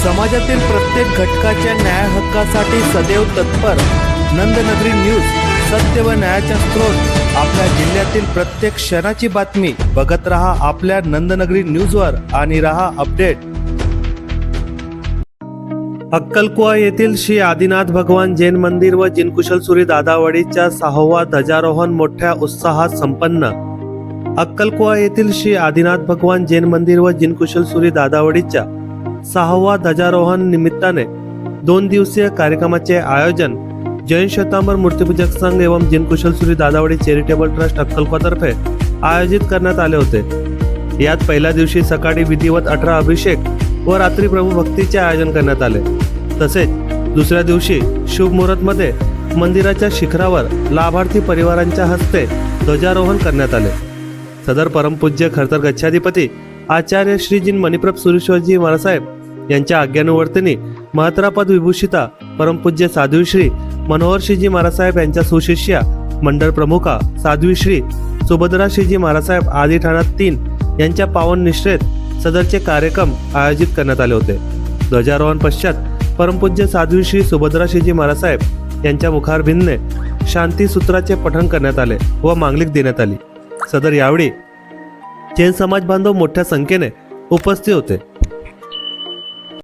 समाजातील प्रत्येक घटकाच्या न्याय हक्कासाठी सदैव तत्पर. नंदनगरी न्यूज सत्य व न्यायाचा स्रोत. आपल्या जिल्ह्यातील प्रत्येक क्षणाची बातमी. बघत रहा आपल्या नंदनगरी न्यूजवर आणि रहा अपडेट. अक्कलकुवा येथील श्री आदिनाथ भगवान जैन मंदिर व जिनकुशलसुरी दादावडीच्या सहावा ध्वजारोहण मोठ्या उत्साहात संपन्न. अक्कलकुवा येथील श्री आदिनाथ भगवान जैन मंदिर व जिनकुशलसुरी दादावडीच्या सहावा ध्वजारोहण निमित्ताने दोन दिवसीय कार्यक्रमाचे आयोजन जैन शतांबर मूर्तिपूजक संघ एवं जिनकुशलसुरी दादावडी चॅरिटेबल ट्रस्ट अक्कलकोतर्फे आयोजित करण्यात आले होते. यात पहिल्या दिवशी सकाळी विधिवत अठरा अभिषेक व रात्री प्रभू भक्तीचे आयोजन करण्यात आले. तसेच दुसऱ्या दिवशी शुभमुहूर्तमध्ये मंदिराच्या शिखरावर लाभार्थी परिवारांच्या हस्ते ध्वजारोहण करण्यात आले. सदर परमपूज्य खरतर गच्छाधिपती आचार्य श्रीजी मणिप्रभ सुरेश्वरजी महारासाहेब यांच्या आज्ञानुवर्तनी महत्रापद विभूषिता परमपूज्य साध्वीश्री मनोहर मनोहरश्रीजी महाराजसाहेब यांच्या सुशिष्या मंडळ प्रमुखा साध्वीश्री सुभद्रा सुभद्राश्रीजी महारासाहेब आदी ठाण्यात तीन यांच्या पावन निश्रेत सदरचे कार्यक्रम आयोजित करण्यात आले होते. ध्वजारोहण पश्चात परमपूज्य साध्वी श्री सुभद्राश्रीजी महाराजसाहेब यांच्या मुखारभिंदने शांती सूत्राचे पठण करण्यात आले व मांगलिक देण्यात आली. सदर यावेळी जैन समाज बांधव मोठ्या संख्येने उपस्थित होते.